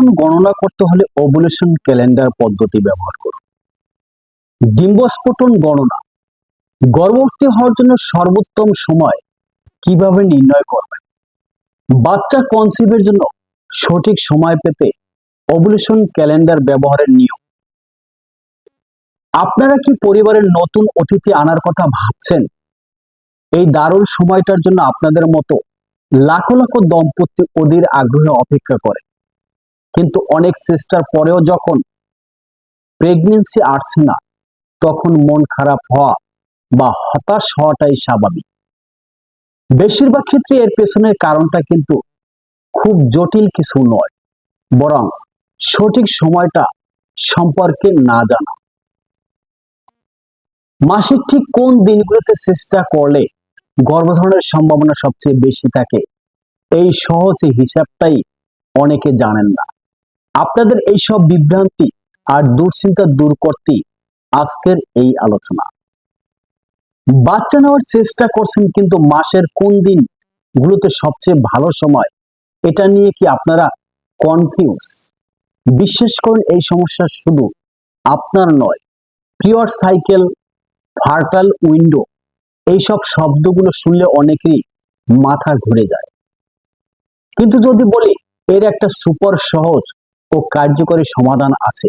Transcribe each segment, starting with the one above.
ডিম্বস্ফোটন গণনা করতে হলে ওভুলেশন ক্যালেন্ডার পদ্ধতি ব্যবহার করুন। ডিম্বস্ফোটন গণনা। গর্ভবতী হওয়ার জন্য সর্বোত্তম সময় কীভাবে নির্ণয় করবেন? বাচ্চা কনসিভের জন্য সঠিক সময় পেতে ওভুলেশন ক্যালেন্ডার ব্যবহারের নিয়ম। আপনারা কি পরিবারের নতুন অতিথি আনার কথা ভাবছেন? এই দারুণ সময়টার জন্য আপনাদের মতো লাখো লাখো দম্পতি অধীর আগ্রহে অপেক্ষা করে। কিন্তু অনেক চেষ্টার পরেও যখন প্রেগনেন্সি আসছে না, তখন মন খারাপ হওয়া বা হতাশ হওয়াটাই স্বাভাবিক। বেশিরভাগ ক্ষেত্রে এর পেছনের কারণটা কিন্তু খুব জটিল কিছু নয়, বরং সঠিক সময়টা সম্পর্কে না জানা। মাসিক ঠিক কোন দিনগুলোতে চেষ্টা করলে গর্ভধারণের সম্ভাবনা সবচেয়ে বেশি থাকে, এই সহজ হিসাবটাই অনেকে জানেন না। আপনাদের এই সব বিভ্রান্তি আর দুশ্চিন্তা দূর করতে আজকের এই আলোচনা। বাচ্চা নেওয়ার চেষ্টা করছেন কিন্তু মাসের কোন দিন গুলোতে সবচেয়ে ভালো সময়, এটা নিয়ে কি আপনারা কনফিউজ বিশ্বাস করুন এই সমস্যা শুধু আপনার নয় পিওর সাইকেল ফার্টাল উইন্ডো এইসব শব্দগুলো শুনলে অনেকেরই মাথা ঘুরে যায়। কিন্তু যদি বলি, এর একটা সুপার সহজ ও কার্যকরী সমাধান আছে।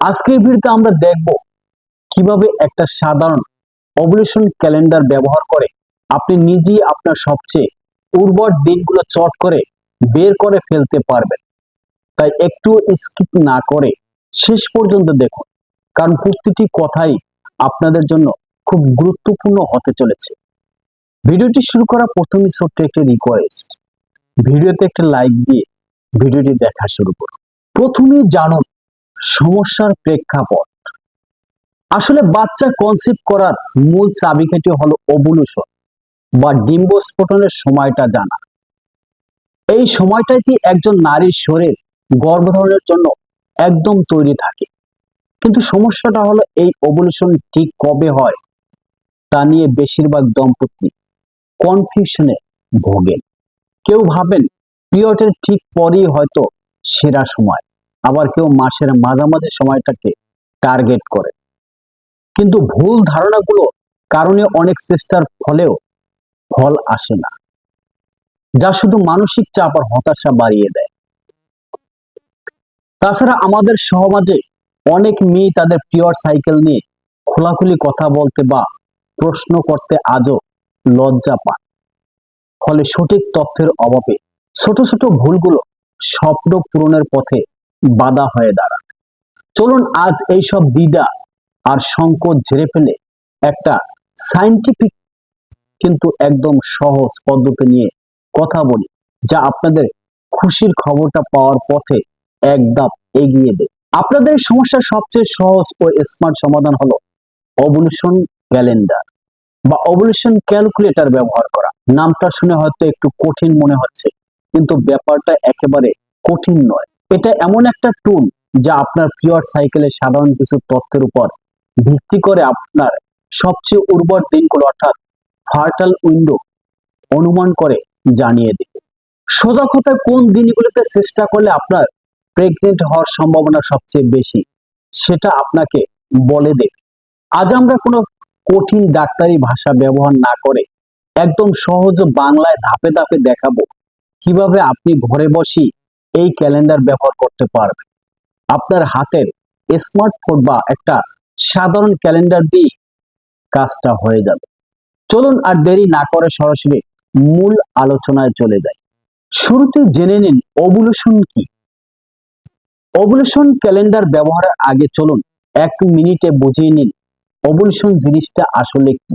আজকের ভিডিওতে আমরা দেখব কীভাবে একটা সাধারণ অবলিউশন ক্যালেন্ডার ব্যবহার করে আপনি নিজেই আপনার সবচেয়ে উর্বর দিনগুলো চট করে বের করে ফেলতে পারবেন। তাই একটু স্কিপ না করে শেষ পর্যন্ত দেখুন, কারণ প্রতিটি কথাই আপনাদের জন্য খুব গুরুত্বপূর্ণ হতে চলেছে। ভিডিওটি শুরু করা প্রথমে ছোট্ট একটি রিকোয়েস্ট ভিডিওতে একটা লাইক দিয়ে ভিডিওটি দেখা শুরু করুন। প্রথমেই জানুন সমস্যার প্রেক্ষাপট। আসলে বাচ্চা কনসিভ করার মূল চাবিকাঠি হলো ওভুলেশন বা ডিম্বস্ফোটনের সময়টা জানা। এই সময়টাতে একজন নারীর শরীর গর্ভধারণের জন্য একদম তৈরি থাকে? কিন্তু সমস্যাটা হলো এই ওভুলেশন ঠিক কবে হয়? তা নিয়ে বেশিরভাগ দম্পতি কনফিউশনে ভোগেন। কেউ ভাবেন পিরিয়ডের ঠিক পরেই হয়তো সেরা সময়। আবার কেউ মাসের মাঝামাঝি সময়টাকে টার্গেট করে। কিন্তু ভুল ধারণাগুলো কারণে অনেক চেষ্টার ফলেও ফল আসে না। যা শুধু মানসিক চাপ আর হতাশা বাড়িয়ে দেয়। তাছাড়া আমাদের সমাজে অনেক মেয়ে তাদের পিওর সাইকেল নিয়ে খোলাখুলি কথা বলতে বা প্রশ্ন করতে আজও লজ্জা পান ফলে সঠিক তথ্যের অভাবে ছোট ছোট ভুলগুলো স্বপ্ন পূরণের পথে বাধা হয়ে দাঁড়ায়। চলুন আজ এই সব দ্বিধা আর সংকোচ ঝেড়ে ফেলে একটা সাইন্টিফিক কিন্তু একদম সহজ পদ্ধতি নিয়ে কথা বলি, যা আপনাদের খুশির খবরটা পাওয়ার পথে এক ধাপ এগিয়ে দেয়। আপনাদের সমস্যার সবচেয়ে সহজ ও স্মার্ট সমাধান হলো অবলিউশন ক্যালেন্ডার বা অবলিউশন ক্যালকুলেটর ব্যবহার করা। নামটা শুনে হয়তো একটু কঠিন মনে হচ্ছে। কিন্তু ব্যাপারটা একেবারে কঠিন নয়। এটা এমন একটা টুল যা আপনার পিওর সাইকেলের সাধারণ কিছু তথ্যের উপর ভিত্তি করে আপনার সবচেয়ে উর্বর দিনগুলো, অর্থাৎ ফার্টাল উইন্ডো অনুমান করে জানিয়ে দেবে। সোজা কথায় কোন দিনগুলোতে চেষ্টা করলে আপনার প্রেগনেন্ট হওয়ার সম্ভাবনা সবচেয়ে বেশি, সেটা আপনাকে বলে দেবে। আজ আমরা কোনো কঠিন ডাক্তারি ভাষা ব্যবহার না করে একদম সহজ বাংলায় ধাপে ধাপে দেখাবো কীভাবে আপনি ঘরে বসি এই ক্যালেন্ডার ব্যবহার করতে পারবেন? আপনার হাতের স্মার্টফোন বা একটা সাধারণ ক্যালেন্ডার দিয়ে কাজটা হয়ে যাবে। চলুন আর দেরি না করে সরাসরি মূল আলোচনায় চলে যাই। শুরুতে জেনে নিন ওভুলেশন কি? ওভুলেশন ক্যালেন্ডার ব্যবহারের আগে চলুন এক মিনিটে বুঝিয়ে নিন ওভুলেশন জিনিসটা আসলে কি?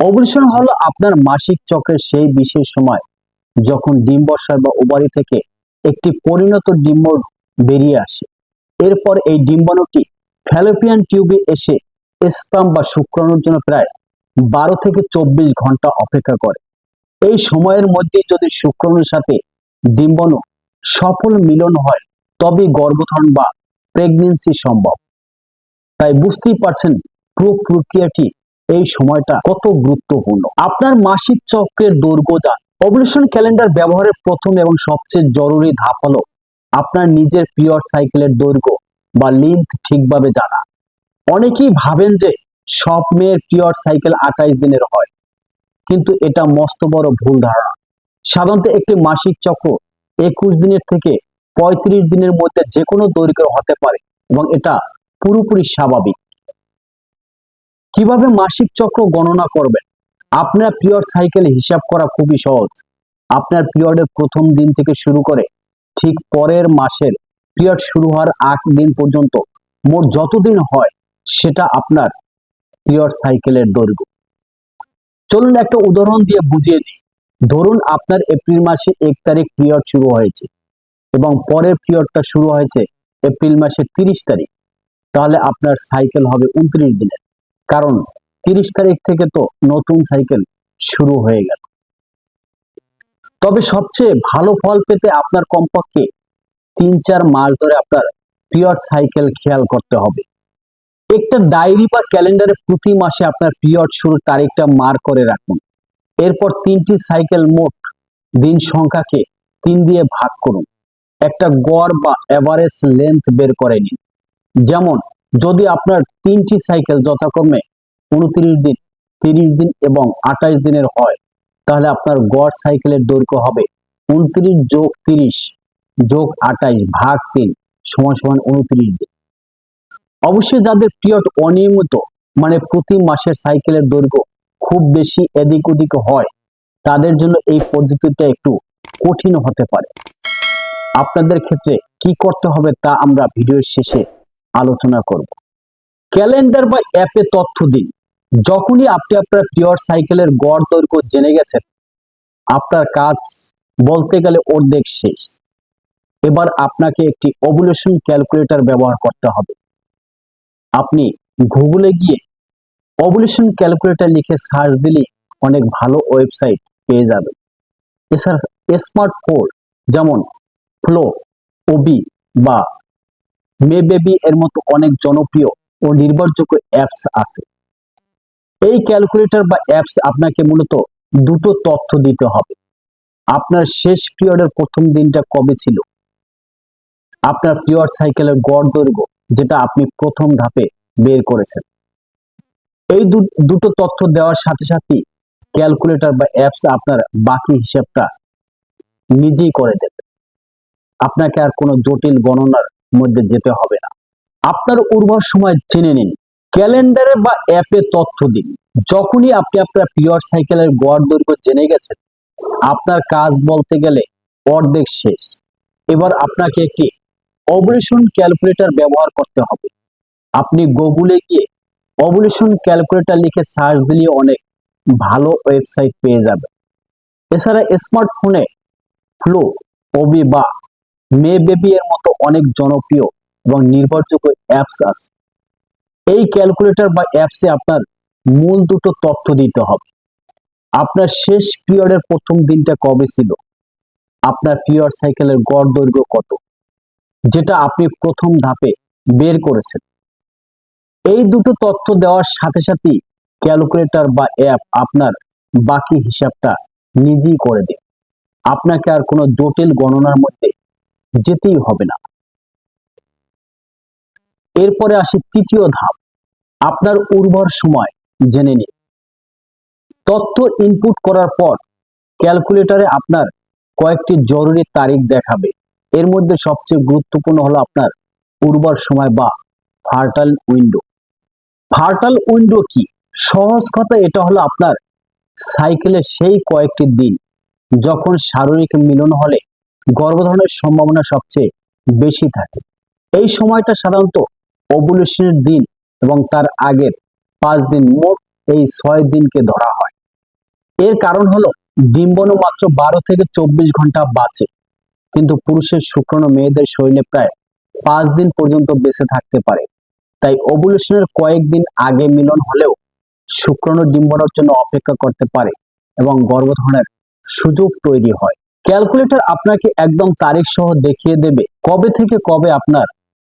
ওভুলেশন হলো আপনার মাসিক চক্রের সেই বিশেষ সময় যখন ডিম্বাশয় বা ওভারি থেকে একটি পরিণত ডিম্ব বেরিয়ে আসে, এরপর এই ডিম্বাণুটি ফ্যালোপিয়ান টিউবে এসে স্পাম বা শুক্রাণুর জন্য প্রায় বারো থেকে চব্বিশ ঘণ্টা অপেক্ষা করে। এই সময়ের মধ্যে যদি শুক্রাণুর সাথে ডিম্বাণু সফল মিলন হয় তবে গর্ভধারণ বা প্রেগনেন্সি সম্ভব। তাই বুঝতেই পারছেন পুরো প্রক্রিয়াটি এই সময়টা কত গুরুত্বপূর্ণ। আপনার মাসিক চক্রের দৈর্ঘ্য যান অবলিউশন ক্যালেন্ডার ব্যবহারের প্রথম এবং সবচেয়ে জরুরি ধাপ হলো আপনার নিজের পিওর সাইকেলের দৈর্ঘ্য বা লেন্থ ঠিকভাবে জানা। অনেকেই ভাবেন যে সব মেয়ের পিওর সাইকেল আঠাইশ দিনের হয়, কিন্তু এটা মস্ত বড় ভুল ধারণা। সাধারণত একটি মাসিক চক্র একুশ দিনের থেকে পঁয়ত্রিশ দিনের মধ্যে যে কোনো দৈর্ঘ্য হতে পারে এবং এটা পুরোপুরি স্বাভাবিক। কীভাবে মাসিক চক্র গণনা করবেন? আপনার পিওর সাইকেল হিসাব করা খুবই সহজ। আপনার পিরিয়ডের প্রথম দিন থেকে শুরু করে ঠিক পরের মাসের পিরিয়ড শুরু হওয়ার আট দিন পর্যন্ত মোট যতদিন হয় সেটা আপনার পিরিয়ড সাইকেলের দৈর্ঘ্য। চলুন একটা উদাহরণ দিয়ে বুঝিয়ে দিই। ধরুন আপনার এপ্রিল মাসে এক তারিখ পিরিয়ড শুরু হয়েছে এবং পরের পিরিয়ডটা শুরু হয়েছে এপ্রিল মাসের তিরিশ তারিখ। তাহলে আপনার সাইকেল হবে উনত্রিশ দিনের। কারণ তিরিশ তারিখ থেকে তো নতুন সাইকেল শুরু হয়ে গেল। তবে সবচেয়ে ভালো ফল পেতে আপনার কমপক্ষে তিন চার মাস ধরে আপনার পিরিয়ড সাইকেল খেয়াল করতে হবে। একটা ডায়েরি বা ক্যালেন্ডারে প্রতি মাসে আপনার পিরিয়ড শুরুর তারিখটা মার্ক করে রাখুন। এরপর তিনটি সাইকেল মোট দিন সংখ্যাকে তিন দিয়ে ভাগ করুন। একটা গড় বা এভারেজ লেন্থ বের করে নিন। যেমন, যদি আপনার তিনটি সাইকেল যথাক্রমে উনত্রিশ দিন, তিরিশ দিন এবং আঠাশ দিনের হয়। তাহলে আপনার গড় সাইকেলের দৈর্ঘ্য হবে উনত্রিশ যোগ তিরিশ যোগ আঠাইশ ভাগ তিন সমান সমান উনত্রিশ দিন। অবশ্যই যাদের পিরিয়ড অনিয়মিত মানে প্রতি মাসের সাইকেলের দৈর্ঘ্য খুব বেশি এদিক ওদিক হয়, তাদের জন্য এই পদ্ধতিটা একটু কঠিন হতে পারে। আপনাদের ক্ষেত্রে কি করতে হবে তা আমরা ভিডিওর শেষে আলোচনা করব। ক্যালেন্ডার বা অ্যাপে তথ্য দিন। যখনই আপনি আপনার পিওর সাইকেলের গড় দৈর্ঘ্য জেনে গেছেন, আপনার কাজ বলতে গেলে অর্ধেক শেষ। এবার আপনাকে একটি ওভুলেশন ক্যালকুলেটর ব্যবহার করতে হবে। আপনি গুগলে গিয়ে ওভুলেশন ক্যালকুলেটর লিখে সার্চ দিলে অনেক ভালো ওয়েবসাইট পেয়ে যাবেন। এছাড়া স্মার্ট স্মার্টফোন যেমন ফ্লো ওবি বা মে বেবি এর মতো অনেক জনপ্রিয় ও নির্ভরযোগ্য অ্যাপস আছে। এই ক্যালকুলেটর বা অ্যাপস আপনাকে মূলত দুটো তথ্য দিতে হবে। আপনার শেষ পিরিয়ডের প্রথম দিনটা কবে ছিল? আপনার পিওর সাইকেলের গড় দৈর্ঘ্য যেটা আপনি প্রথম ধাপে বের করেছেন। এই দুটো তথ্য দেওয়ার সাথে সাথে ক্যালকুলেটর বা অ্যাপস আপনার বাকি হিসাবটা নিজেই করে দেবে। আপনাকে আর কোনো জটিল গণনার মধ্যে যেতে হবে না। আপনার উর্বর সময় জেনে নিন। ক্যালেন্ডারে বা অ্যাপে তথ্য দিন। যখনই আপনি আপনার পিওর সাইকেলের গড় দৈর্ঘ্য জেনে গেছেন, আপনার কাজ বলতে গেলে অর্ধেক শেষ। এবার আপনাকে একটি অবলিউশন ক্যালকুলেটর ব্যবহার করতে হবে। আপনি গুগলে গিয়ে অবলিউশন ক্যালকুলেটর লিখে সার্চ দিলে অনেক ভালো ওয়েবসাইট পেয়ে যাবেন। এছাড়া স্মার্টফোনে ফ্লো ওবি বা মে বেবি এর মতো অনেক জনপ্রিয় এবং নির্ভরযোগ্য অ্যাপস আছে। এই ক্যালকুলেটর বা অ্যাপসে আপনার মূল দুটো তথ্য দিতে হবে। আপনার শেষ পিরিয়ডের প্রথম দিনটা কবে ছিল? আপনার পিরিয়ড সাইকেলের গড় দৈর্ঘ্য কত? যেটা আপনি প্রথম ধাপে বের করেছেন। এই দুটো তথ্য দেওয়ার সাথে সাথেই ক্যালকুলেটর বা অ্যাপ আপনার বাকি হিসাবটা নিজেই করে দেবে। আপনাকে আর কোনো জটিল গণনার মধ্যে যেতেই হবে না। এরপরে আসি তৃতীয় ধাপ, আপনার উর্বর সময় জেনে নিন। তথ্য ইনপুট করার পর ক্যালকুলেটরে আপনার কয়েকটি জরুরি তারিখ দেখাবে। এর মধ্যে সবচেয়ে গুরুত্বপূর্ণ হলো আপনার উর্বর সময় বা ফার্টাল উইন্ডো ফার্টাল উইন্ডো কি? সহজ কথা এটা হলো আপনার সাইকেলের সেই কয়েকটি দিন যখন শারীরিক মিলন হলে গর্ভধারণের সম্ভাবনা সবচেয়ে বেশি থাকে। এই সময়টা সাধারণত ওভুলেশনের দিন এবং তার আগের পাঁচ দিন মোট এই ছয় দিনকে ধরা হয়। এর কারণ হলো, ডিম্বনু মাত্র বারো থেকে চব্বিশ ঘণ্টা বাঁচে, কিন্তু পুরুষের শুক্রাণু মেয়েদের শরীরে প্রায় পাঁচ দিন পর্যন্ত বেঁচে থাকতে পারে। তাই ওভুলেশনের কয়েকদিন আগে মিলন হলেও শুক্রাণু ডিম্বনের জন্য অপেক্ষা করতে পারে এবং গর্ভধারণের সুযোগ তৈরি হয়। ক্যালকুলেটর আপনাকে একদম তারিখ সহ দেখিয়ে দেবে কবে থেকে কবে আপনার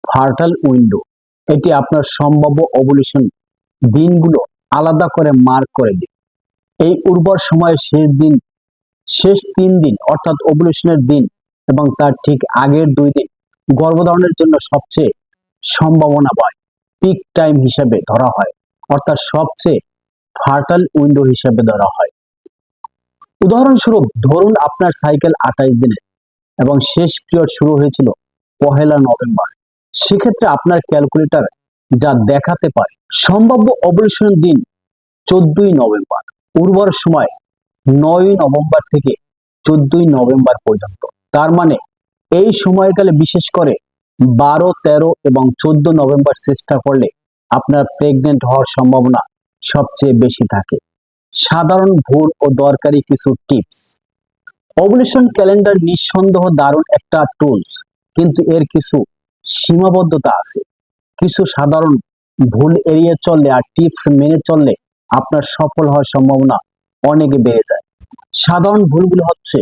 ফার্টাল উইন্ডো। এটি আপনার সম্ভাব্য ওভুলেশন দিনগুলো আলাদা করে মার্ক করে দিন এই উর্বর সময়ের শেষ দিন, শেষ তিন দিন, অর্থাৎ ওভুলেশনের দিন এবং তার ঠিক আগের দুই দিন গর্ভধারণের জন্য সবচেয়ে সম্ভাবনা পায় পিক টাইম হিসেবে ধরা হয়, অর্থাৎ সবচেয়ে ফার্টাল উইন্ডো হিসেবে ধরা হয়। উদাহরণস্বরূপ, ধরুন আপনার সাইকেল আঠাইশ দিনে এবং শেষ পিরিয়ড শুরু হয়েছিল পহেলা নভেম্বর। সেক্ষেত্রে আপনার ক্যালকুলেটর যা দেখাতে পারে, সম্ভাব্য অবলেশন দিন চোদ্দই নভেম্বর, উর্বর সময় নয় নভেম্বর থেকে চোদ্দই নভেম্বর পর্যন্ত। তার মানে এই সময়কালে বিশেষ করে বারো, তেরো এবং চোদ্দ নভেম্বর চেষ্টা করলে আপনার প্রেগনেন্ট হওয়ার সম্ভাবনা সবচেয়ে বেশি থাকে। সাধারণ ভুল ও দরকারি কিছু টিপস ওভুলেশন ক্যালেন্ডার নিঃসন্দেহ দারুণ একটা টুলস কিন্তু এর কিছু সীমাবদ্ধতা আছে। কিছু সাধারণ ভুল এড়িয়ে চললে আর টিপস মেনে চললে আপনার সফল হওয়ার সম্ভাবনা অনেক বেড়ে যায়। সাধারণ ভুলগুলো হচ্ছে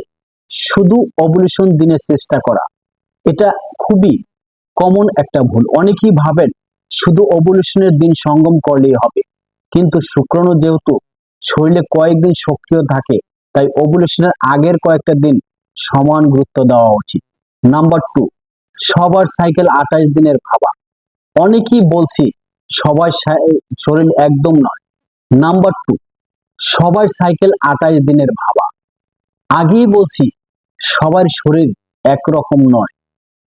শুধু ওভুলেশন দিনের চেষ্টা করা। এটা খুবই কমন একটা ভুল। অনেকেই ভাবেন শুধু ওভুলেশনের দিন সঙ্গম করলেই হবে। কিন্তু শুক্রাণু যেহেতু শরীরে কয়েকদিন সক্রিয় থাকে, তাই ওভুলেশনের আগের কয়েকটা দিন সমান গুরুত্ব দেওয়া উচিত। নাম্বার টু সবার সাইকেল আঠাশ দিনের ভাবা অনেকেই বলছি, সবার শরীর একদম নয়। নাম্বার টু সবার সাইকেল আঠাশ দিনের ভাবা। আগেই বলছি, সবার শরীর একরকম নয়।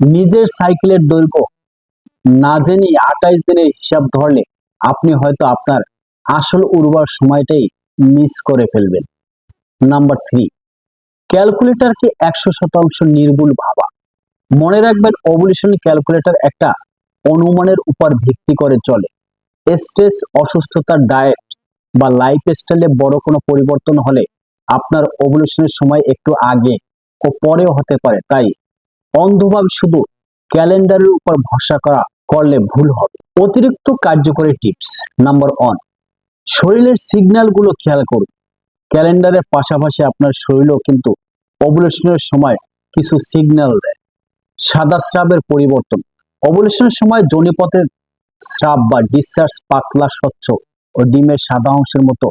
নিজের সাইকেলের দৈর্ঘ্য না জেনে আঠাশ দিনের হিসাব ধরলে আপনি হয়তো আপনার আসল উর্বর সময়টাই মিস করে ফেলবেন। নাম্বার থ্রি ক্যালকুলেটরকে একশো শতাংশ নির্ভুল ভাবা। মনে রাখবেন ওভুলেশন ক্যালকুলেটর একটা অনুমানের উপর ভিত্তি করে চলে। স্ট্রেস অসুস্থতার ডায়েট বা লাইফ স্টাইলে বড় কোনো পরিবর্তন হলে আপনার ওভুলেশনের সময় একটু আগে ও পরেও হতে পারে। তাই অন্ধভাবে শুধু ক্যালেন্ডারের উপর ভরসা করা করলে ভুল হবে। অতিরিক্ত কার্যকরী টিপস নাম্বার ওয়ান শরীরের সিগন্যালগুলো খেয়াল করুন। ক্যালেন্ডারের পাশাপাশি আপনার শরীরও কিন্তু ওভুলেশনের সময় কিছু সিগন্যাল দেয়। সাদা স্রাবের পরিবর্তন। ওভুলেশনের সময় জনিপথের স্রাব বা ডিসচার্জ পাতলা, স্বচ্ছ ও ডিমের সাদা অংশের মতো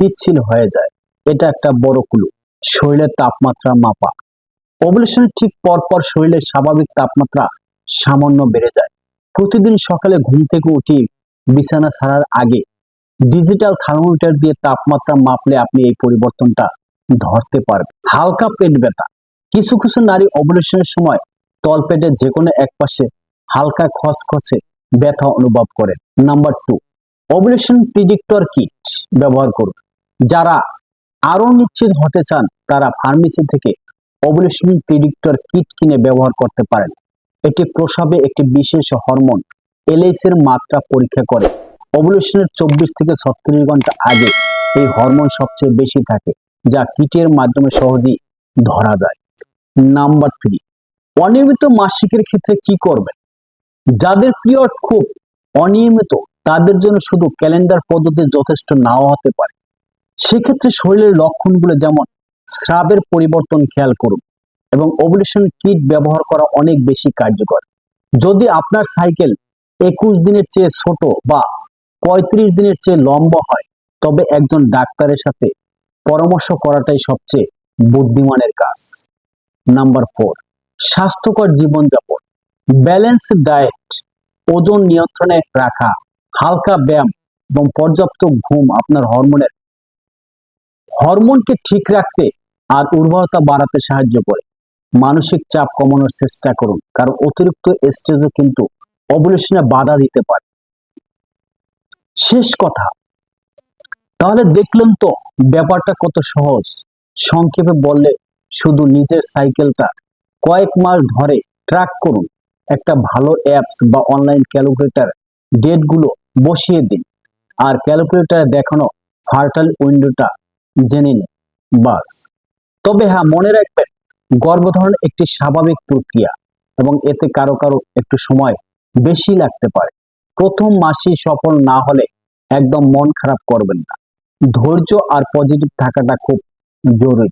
পিচ্ছিল হয়ে যায়। এটা একটা বড় ক্লু, শরীরের তাপমাত্রা মাপা। ওভুলেশনের ঠিক পরপর শরীরের স্বাভাবিক তাপমাত্রা সামান্য বেড়ে যায়। প্রতিদিন সকালে ঘুম থেকে উঠি, বিছানা ছাড়ার আগে ডিজিটাল থার্মোমিটার দিয়ে তাপমাত্রা মাপলে আপনি এই পরিবর্তনটা ধরতে পারবেন। হালকা পেট ব্যথা। কিছু কিছু নারী ওভুলেশনের সময় তলপেটের যে কোনো এক পাশে হালকা খসখসে ব্যথা অনুভব করে। Number two ovulation predictor kit ব্যবহার করুন। যারা আরও নিশ্চিত হতে চান, তারা ফার্মেসি থেকে ওভুলেশন প্রিডিক্টর কিট কিনে ব্যবহার করতে পারেন। এটি প্রসাবে একটি বিশেষ হরমোন এলএস এর মাত্রা পরীক্ষা করে। ওভুলেশনের চব্বিশ থেকে ছত্রিশ ঘণ্টা আগে এই হরমোন সবচেয়ে বেশি থাকে, যা কিটের মাধ্যমে সহজেই ধরা যায়। নাম্বার থ্রি অনিয়মিত মাসিকের ক্ষেত্রে কি করবেন? যাদের পিরিয়ড খুব অনিয়মিত, তাদের জন্য শুধু ক্যালেন্ডার পদ্ধতি যথেষ্ট নাও হতে পারে। সেক্ষেত্রে শরীরের লক্ষণগুলো যেমন স্রাবের পরিবর্তন খেয়াল করুন এবং ওভুলেশন কিট ব্যবহার করা অনেক বেশি কার্যকর। যদি আপনার সাইকেল একুশ দিনের চেয়ে ছোট বা পঁয়ত্রিশ দিনের চেয়ে লম্বা হয়, তবে একজন ডাক্তারের সাথে পরামর্শ করাটাই সবচেয়ে বুদ্ধিমানের কাজ। নাম্বার ফোর স্বাস্থ্যকর জীবনযাপন। ব্যালেন্স ডায়েট, ওজন নিয়ন্ত্রণে রাখা, হালকা ব্যায়াম এবং পর্যাপ্ত ঘুম আপনার হরমোনের হরমোনকে ঠিক রাখতে আর উর্বরতা বাড়াতে সাহায্য করে। মানসিক চাপ কমানোর চেষ্টা করুন, কারণ অতিরিক্ত স্ট্রেসও কিন্তু অবলেশনে বাধা দিতে পারে। শেষ কথা, তাহলে দেখলেন তো ব্যাপারটা কত সহজ। সংক্ষেপে বললে শুধু নিজের সাইকেলটা কয়েক মাস ধরে ট্র্যাক করুন। একটা ভালো অ্যাপস বা অনলাইন ক্যালকুলেটর ডেটগুলো বসিয়ে দিন। আর ক্যালকুলেটরে দেখানো ফার্টাল উইন্ডোটা জেনে নিন। বাস। তবে হ্যাঁ মনে রাখবেন, গর্ভধারণ একটি স্বাভাবিক প্রক্রিয়া এবং এতে কারও কারও একটু সময় বেশি লাগতে পারে। প্রথম মাসেই সফল না হলে একদম মন খারাপ করবেন না। ধৈর্য আর পজিটিভ থাকাটা খুব জরুরি।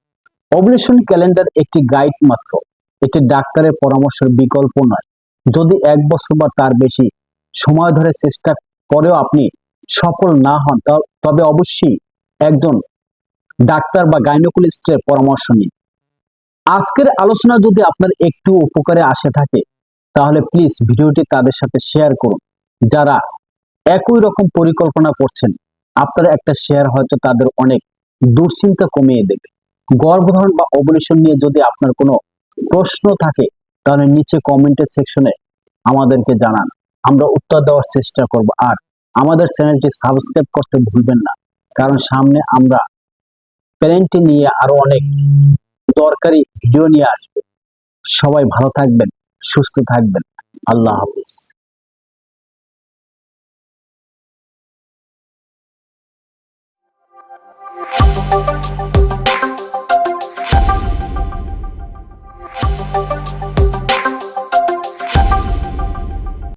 ওভুলেশন ক্যালেন্ডার একটি গাইড মাত্র। এটি ডাক্তারের পরামর্শের বিকল্প নয়। যদি এক বছর বা তার বেশি সময় ধরে চেষ্টা করেও আপনি সফল না হন তবে অবশ্যই একজন ডাক্তার বা গাইনোকুলিস্টের পরামর্শ নিন। আজকের আলোচনা যদি আপনার একটু উপকারে আসে থাকে, তাহলে প্লিজ ভিডিওটি তাদের সাথে শেয়ার করুন। যারা একই রকম পরিকল্পনা করছেন, আপনার একটা শেয়ার হয়তো তাদের অনেক দুশ্চিন্তা কমিয়ে দেবে। গর্ভধারণ বা অবলেশন নিয়ে যদি আপনার কোনো প্রশ্ন থাকে, তাহলে নিচে কমেন্টের সেকশনে আমাদেরকে জানান। আমরা উত্তর দেওয়ার চেষ্টা করব। আর আমাদের চ্যানেলটি সাবস্ক্রাইব করতে ভুলবেন না, কারণ সামনে আমরা প্যারেন্টিং নিয়ে আরও অনেক দরকারি ভিডিও নিয়ে আসব। সবাই ভালো থাকবেন, সুস্থ থাকবেন। আল্লাহ হাফিজ।